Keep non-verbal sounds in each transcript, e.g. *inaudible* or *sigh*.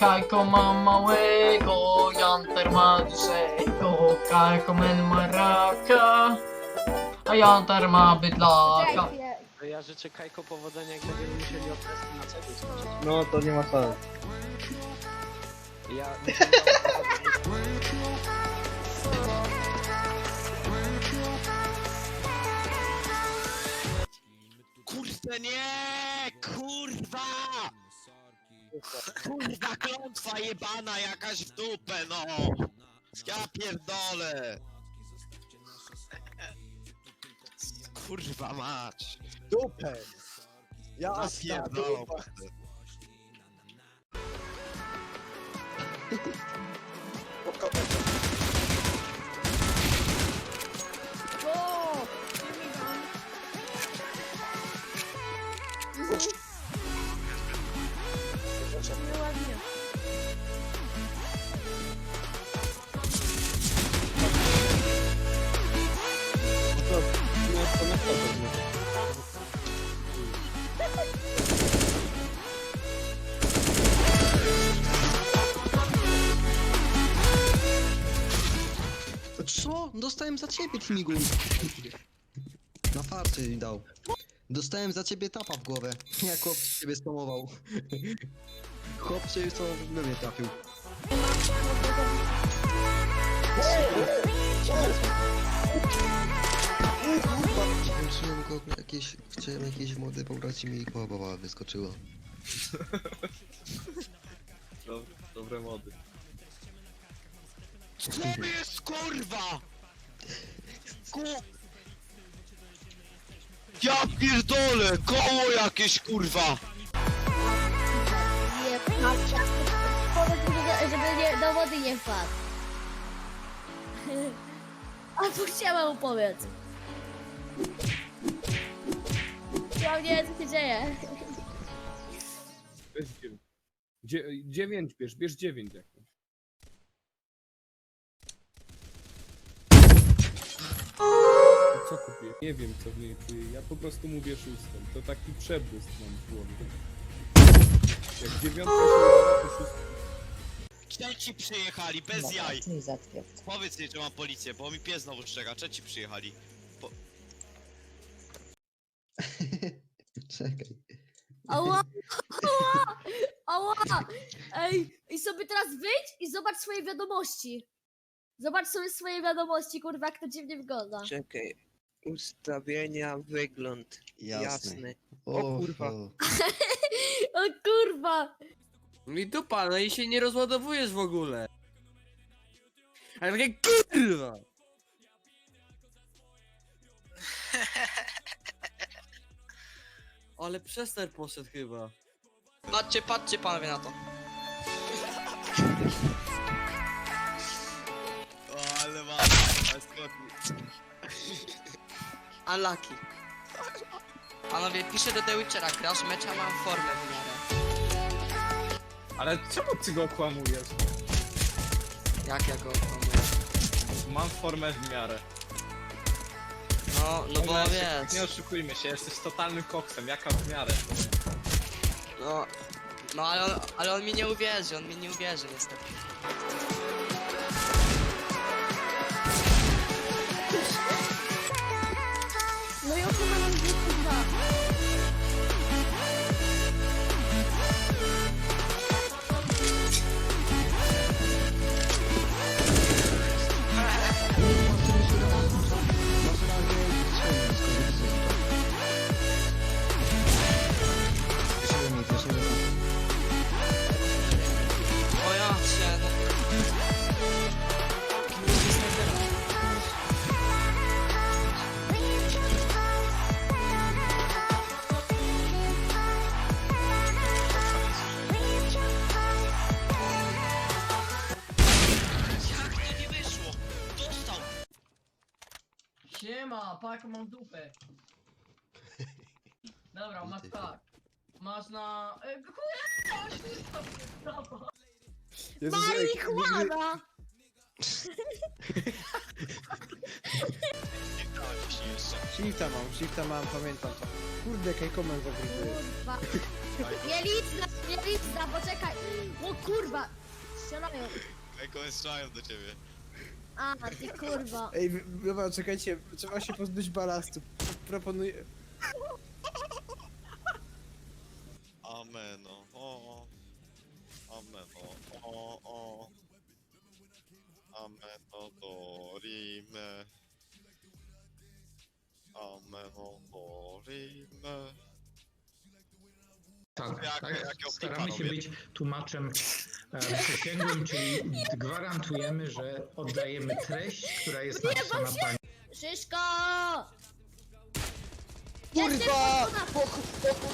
Kajko ma małego, Janter ma dużego, Kajko men ma raka, a Janter ma bydlaka. Ja życzę Kajko powodzenia, jak będziemy musieli okresy na celu skoczyć. No to nie ma sensu. Ja... Kurde nie! Kurwa! Kurwa klątwa jebana jakaś w dupę no! Ja pierdolę! Kurwa mać! Dupę! Ja Napierdolą. O! Nie Co? Dostałem za ciebie śmigun. Na farcie dał. Dostałem za ciebie tapa w głowę. Jak chłop ciebie stomował. Chłop ciebie stomował w głowę trafił. Włączyłem go jakieś, chciałem jakieś młode pobrać i mi głowa wyskoczyła. *laughs* Dobre, dobre mody. Co to jest kurwa? Ku... Ja pierdolę! Koło jakieś kurwa! Nie, patrz. Powiedz mi, że- żeby nie, do wody nie wpadł. *laughs* A tu chciałam mu powiedz. Ja nie wiem, co się dzieje. Weź dziewięć. Dzie dziewięć bierz, bierz dziewięć jakąś. Co kupię? Nie wiem co w niej czuję, ja po prostu mówię szóstą. To taki przebłysk mam w głowie. Jak dziewiątka się uda, to szóstka. Trzeci przyjechali, bez jaj! Powiedz jej, że mam policję, bo mi pies znowu szczeka. Trzeci przyjechali. Czekaj. Ała! *laughs* Ała! Ała! Ej, i sobie teraz wyjdź i zobacz swoje wiadomości. Zobacz sobie swoje wiadomości, kurwa, jak to dziwnie wygląda. Czekaj. Ustawienia, wygląd. Jasny. Jasny. O, kurwa. o. *laughs* O kurwa! Mi dupa, no i się nie rozładowujesz w ogóle. Ale takie kurwa! *laughs* Ale przester poszedł chyba. Patrzcie, patrzcie panowie na to. O, ale ma... Unlucky. Panowie, piszę do The Witchera, crash mecza, mam formę w miarę. Ale czemu ty go okłamujesz? Jak ja go okłamuję? Mam formę w miarę. No, no bo wiesz, Nie oszukujmy się, jesteś totalnym koksem, jaka w miarę? no... No ale on, ale on mi nie uwierzy, on mi nie uwierzy niestety. Siema, pak mam dupę. Dobra, masz tak. Masz na... E, kurwa, wszystko przystało. Jezus, ej, Marihuana! Shifta mam, shifta mam, pamiętam to. Kurde, jaki koment zagryzły. Kurwa. Mielizna, mielizna, poczekaj. O kurwa. Strzelają. Kogoś strzelają do ciebie. A, ty kurwa. Ej, wy- dobra, czekajcie, trzeba się pozbyć balastu. Proponuję... Ameno, o. Ameno, o, o. Ameno to rime. Ameno to rime. Tak, Jak- tak. jakie Staramy się panowie? być tłumaczem przysięgłym, czyli gwarantujemy, że oddajemy treść, która jest napisana pani. Szyszko! Kurwa! Boku, boku.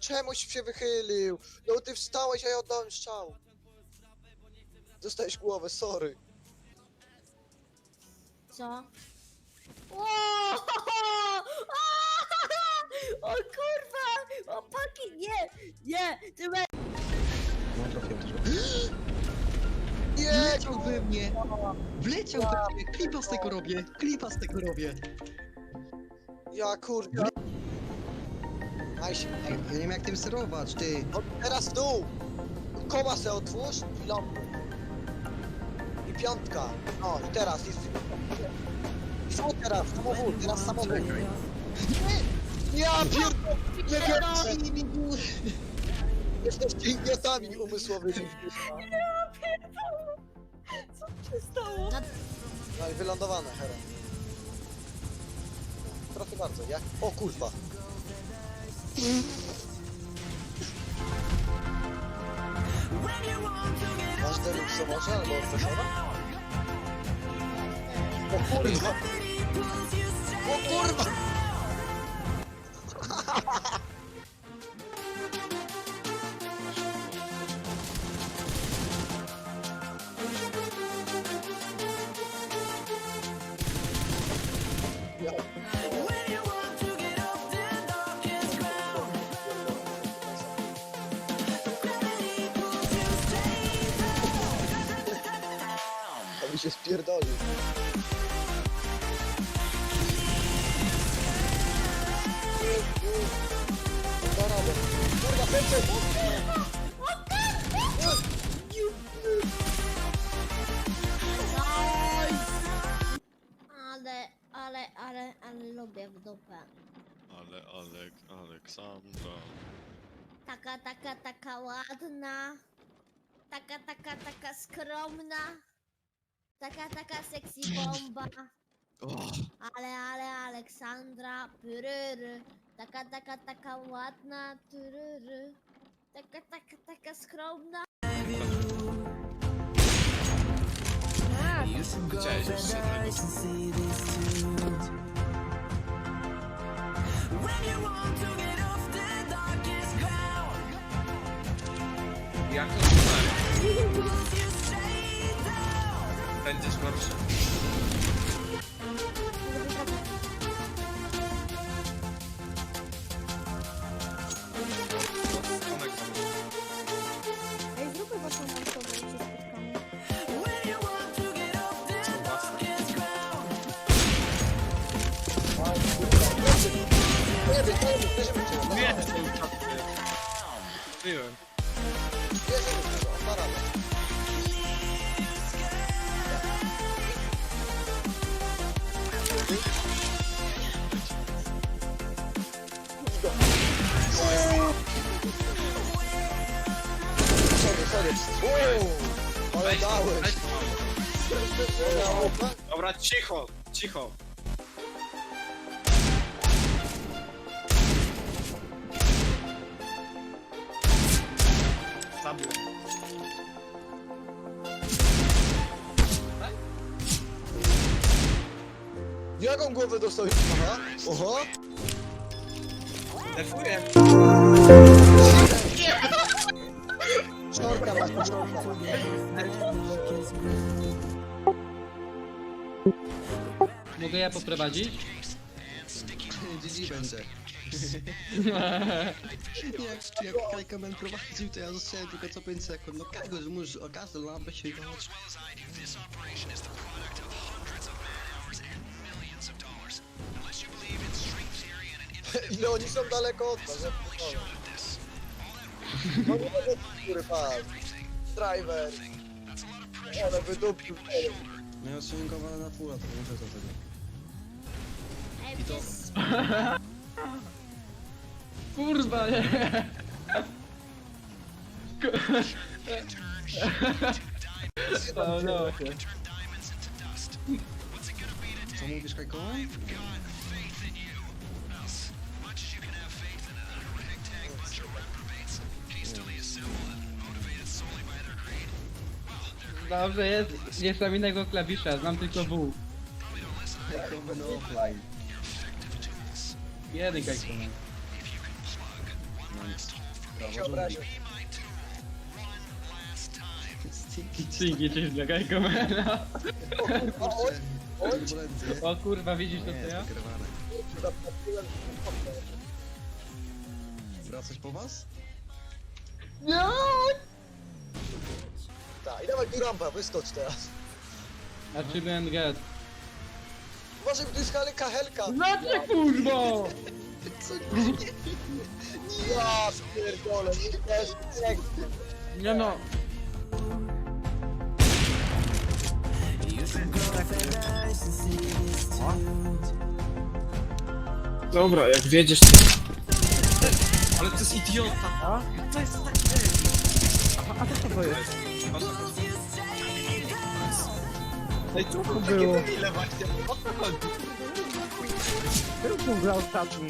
Czemuś się wychylił? No ty wstałeś, a ja oddałem strzał. Dostałeś głowę, sorry. Co? *laughs* O, o kurwa! O paki, nie! Nie! Ty. No trafiłem też. Nie! Wleciał we mnie! Wleciał we mnie! Klipa z tego robię! Klipa z tego robię! Ja kurde. Ej, ja nie wiem jak tym sterować, ty! No teraz w dół! Koła se otwórz i lampę. I piątka. No i teraz jest. I co teraz? Samochód, teraz samochód. Nie! Ja pierdolę! Nie wiem! Jesteście idiotami umysłowymi. No i wylądowane, Hera. Proszę bardzo, jak? O kurwa! Masz deluxe może albo profesora? O kurwa! O kurwa! Mi się spierdolił. Kurwa! Ale, ale, ale, ale lubię w dupę. Ale Alek, Aleksandra. Taka, taka, taka ładna. Taka, taka, taka skromna. Taka, taka sexy bomba. O, Ale, ale, Aleksandra, pyryry. Taka, taka, taka ładna, tyryry. Taka, taka, taka skromna. Widziałeś. Jak to Będziesz gorszy. Sorry, sorry. Uuu, ale dałeś. Dobra, cicho, cicho. Zabił. Jaką głowę dostałeś? Aha, oho. Masz. Mogę ja poprowadzić? GG będzie. *laughs* jak, jak Kajkamen prowadził, to ja zostałem tylko co 5 sekund. No każdy, że możesz o każdą lampę się dać. Ile *laughs* oni są daleko od nas, pierdolę. No nie mogę, kurwa. Driver. Ale wydupił. Miał strzelinkowane na fulla, to muszę do tego. Ej, wiesz, Kurwa, nie. No, no, się. Co mówisz, Kajko? Dobrze jest, nie znam innego klawisza, znam tylko W. Kajko będę offline. Jeden kajko. się obraził. Dzięki, cześć dla kajkomena. O, Turbulencje. O kurwa, widzisz to Nie, co ja? wygrywane. Wracać po was? No! Tak, i dawaj tu rampa, wyskocz teraz. Achievement get. Uważaj, bo tu jest helka, helka. Znaczy kurwa! Ja pierdolę, nie też, jak Nie no. Dobra, jak wiedziesz to... Ale to jest idiota! To jest tak... A to co to jest? Ej, co to było? Ile właśnie? O co chodzi? Był grał ostatni.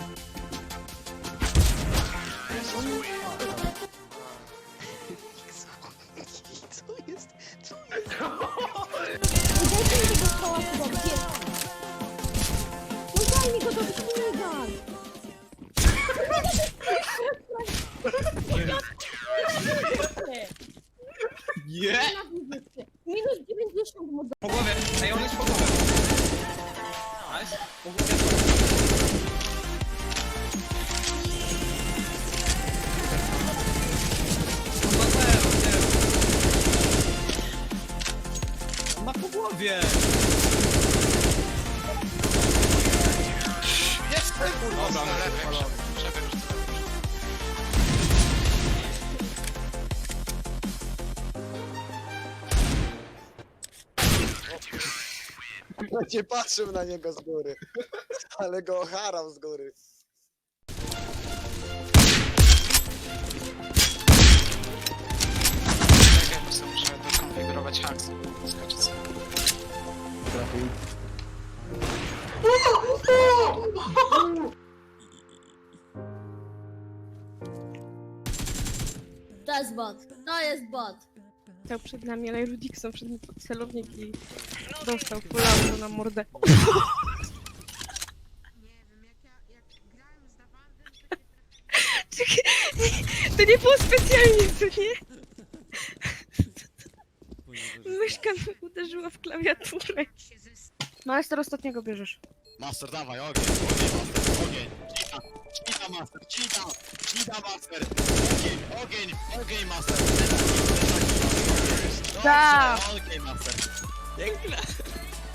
Ma po głowie! Jest! Kurwa, Dobra, on lepiej, jest przebieg, nie patrzył na niego z góry. Ale go haram z góry. Czekaj, prostu muszę dokonfigurować haks. Bot. To jest bot. Stał przed nami, ale Rudikson przed nim pod celownik i dostał kulawą na mordę. *laughs* Czekaj, To nie było specjalnie, co nie? Myszka mi uderzyła w klawiaturę. No teraz ostatniego bierzesz. Master, dawaj, ogień, ogień, master, ogień. Cheeta, master, cheeta, cheeta, master. Ogień, ogień, ogień, master. Tak. Dobrze, Ogień, master. Piękne.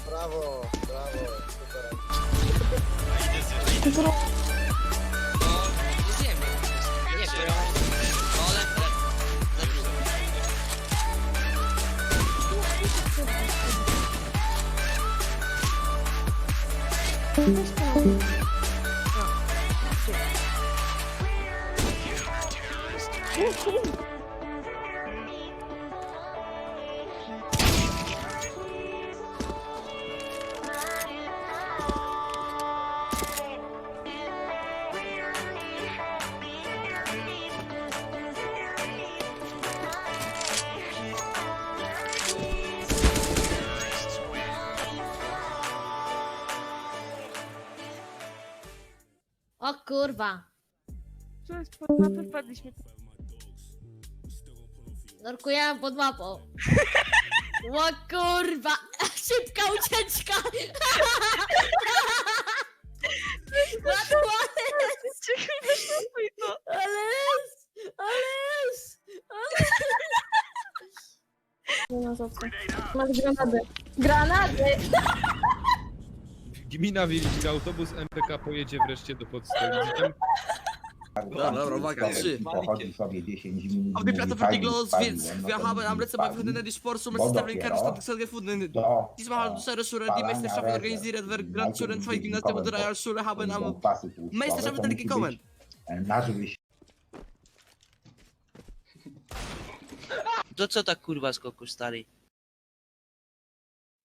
Brawo, brawo, super. No, nie zjemy. Nie wiem. No, ale... Dobrze. O kurwa. Jest pod mapę? Wpadliśmy. Nurkujemy pod mapą. *laughs* O kurwa. *laughs* Szybka ucieczka. Łatwo jest. Czekaj, wyszło to. Ale jest. Ale jest. Ale Nie ma za co. Masz granaty. Granaty! Gmina Wieliczka, autobus MPK pojedzie wreszcie do. Witam Dobra, dobra, uwaga, trzy. Pochodzi sobie 10 minut. Die fajnie, Glos, fajnie, więc no wir to haben am mówi, letzten Mal fajnie. gefunden, die Sportsum Bo ist der dopiero Kernstadt gefunden. Do Diesmal haben unsere Schule die spalania Meisterschaft rezerw organisiert, wir najpierw Grandschulen, zwei und wycinkowe, drei Realschule haben bo am są kwasy tłuszczowe, Meisterschaft to dann musi gekommen. być, e, Na żyły To co tak kurwa skoku stary?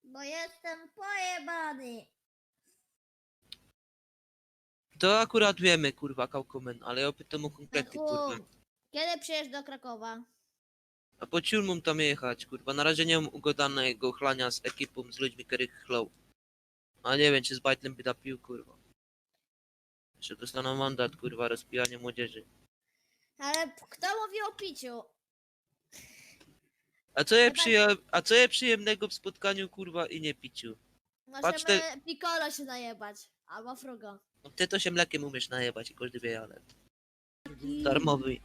Bo jestem pojebany. To akurat wiemy kurwa Kaukomen, ale ja pytam o konkrety kurwa. Kiedy przyjeżdżasz do Krakowa? A po ciul mam tam jechać kurwa. Na razie nie mam ugodanego chlania z ekipą, z ludźmi, których chlą. A nie wiem czy z Bajtlem by napił kurwa. Jeszcze dostaną mandat kurwa, rozpijanie młodzieży. Ale kto mówi o piciu? A co je, No tak. A co je przyjemnego w spotkaniu kurwa i nie piciu? Patrz Możemy te- Piccolo się najebać. Albo Frugo. Ty to się mlekiem umiesz najebać i każdy wie, ale... Darmowy.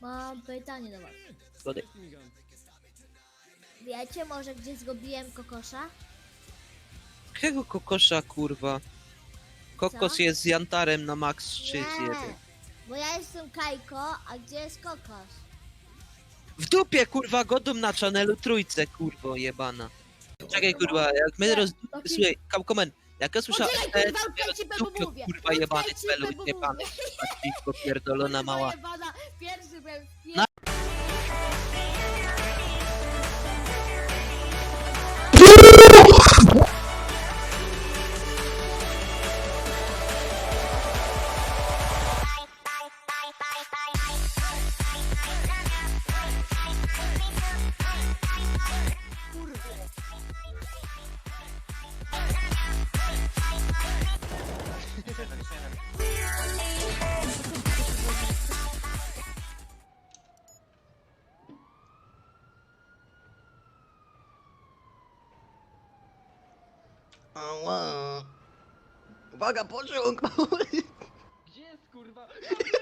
Mam pytanie do was. Zgody. Wiecie może gdzie zgubiłem kokosza? Jakiego kokosza kurwa? Kokos Co? jest z jantarem na max 3 Nie, zjedy. bo ja jestem Kajko, a gdzie jest kokos? W dupie kurwa godą na channelu trójce kurwo jebana. Czekaj kurwa, jak my roz... Taki- Słuchaj, Kaukomen, jak ja słyszałem... Poczekaj, kurwa, utkajcie w Bebo dupie, mówię! kurwa jebany Utkajcie celu Bebo jebany. mówię. Piwko *laughs* pierdolona Kurwa mała. jebana, Pierwszy byłem, Na- Uwaga, pociąg! Gdzie jest kurwa? *laughs*